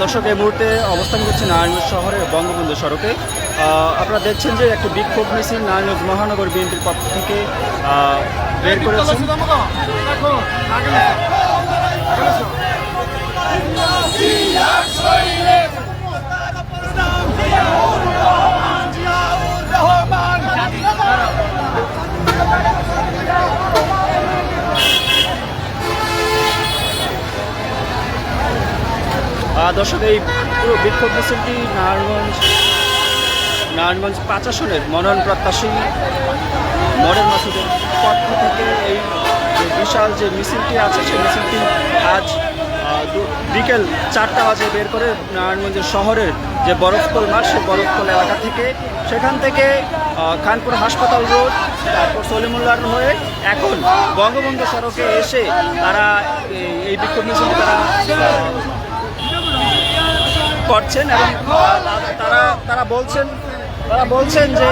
দর্শক, এই মুহূর্তে অবস্থান করছে নারায়ণগঞ্জ শহরের বঙ্গবন্ধু সড়কে। আপনারা দেখছেন যে একটি বিক্ষোভ মিছিল নারায়ণগঞ্জ মহানগর বিএনপির পক্ষ থেকে বের করেছে দর্শক, এই পুরো বিক্ষোভ মিছিলটি নারায়ণগঞ্জ নারায়ণগঞ্জ পাঁচ আসনের মনোনয়ন প্রত্যাশী মডেল মাসুদের পক্ষ থেকে এই যে বিশাল যে মিছিলটি আছে, সেই মিছিলটি আজ বিকেল চারটা বাজে বের করে নারায়ণগঞ্জের শহরের যে বরফকল মাঠ, সেই বরফকল এলাকা থেকে সেখান থেকে খানপুর হাসপাতাল রোড, তারপর সলিমুল্লার হয়ে এখন বঙ্গবন্ধু সড়কে এসে তারা এই- বিক্ষোভ মিছিলটি তারা করছেন এবং তারা তারা বলছেন তারা বলছেন যে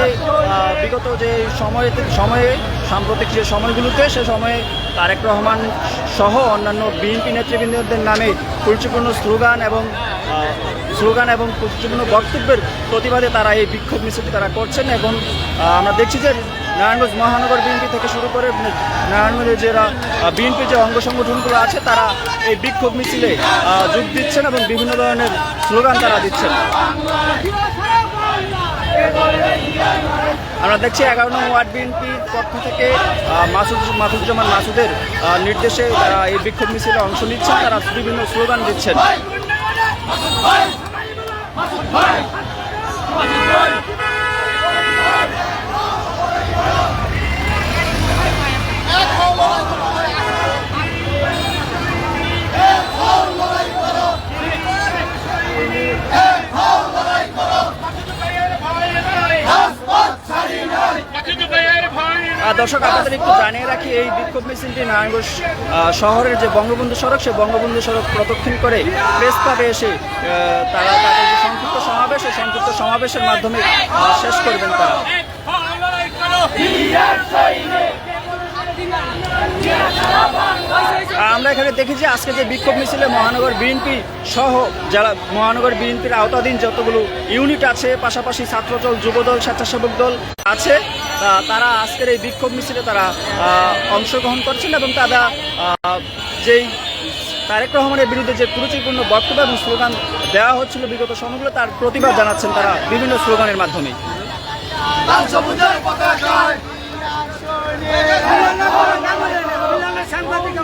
বিগত যে সময়ে সময়ে, সাম্প্রতিক যে সময়গুলোতে, সে সময়ে তারেক রহমান সহ অন্যান্য বিএনপি নেতৃবৃন্দদের নামে গুরুত্বপূর্ণ স্লোগান এবং স্লোগান এবং গুরুত্বপূর্ণ বক্তব্যের প্রতিবাদে তারা এই বিক্ষোভ মিছিলটি তারা করছেন এবং আমরা দেখছি যে নারায়ণগঞ্জ মহানগর বিএনপি থেকে শুরু করে, নারায়ণগঞ্জের যারা বিএনপির যে অঙ্গ সংগঠনগুলো আছে, তারা এই বিক্ষোভ মিছিলে যোগ দিচ্ছেন এবং বিভিন্ন ধরনের স্লোগান তারা দিচ্ছেন। আমরা দেখছি এগারো নং ওয়ার্ড বিএনপির পক্ষ থেকে মাসুদ মাসুদুজ্জামান মাসুদের নির্দেশে তারা এই বিক্ষোভ মিছিলে অংশ নিচ্ছেন তারা বিভিন্ন স্লোগান দিচ্ছেন। আহ, দর্শক, আপনাদের একটু জানিয়ে রাখি, এই বিক্ষোভ মিছিলটি নারায়ণগঞ্জ শহরের যে বঙ্গবন্ধু সড়ক সে বঙ্গবন্ধু সড়ক প্রদক্ষিণ করে প্রেস ক্লাবে এসে তারা তাদের যে সংক্ষিপ্ত সমাবেশ, সেই সংক্ষিপ্ত সমাবেশের মাধ্যমে শেষ করবেন তারা। আমরা এখানে দেখি যে আজকে যে বিক্ষোভ মিছিলে মহানগর বিএনপি সহ যারা, মহানগর বিএনপির আওতাধীন যতগুলো ইউনিট আছে, পাশাপাশি ছাত্রদল, যুবদল, স্বেচ্ছাসেবক দল আছে তারা আজকের এই বিক্ষোভ মিছিলে তারা অংশগ্রহণ করছেন এবং তারা যেই তারেক রহমানের বিরুদ্ধে যে কুরুচিপূর্ণ বক্তব্য এবং স্লোগান দেওয়া হচ্ছিল বিগত সময়গুলো তার প্রতিবাদ জানাচ্ছেন তারা বিভিন্ন স্লোগানের মাধ্যমে সাংবাদিক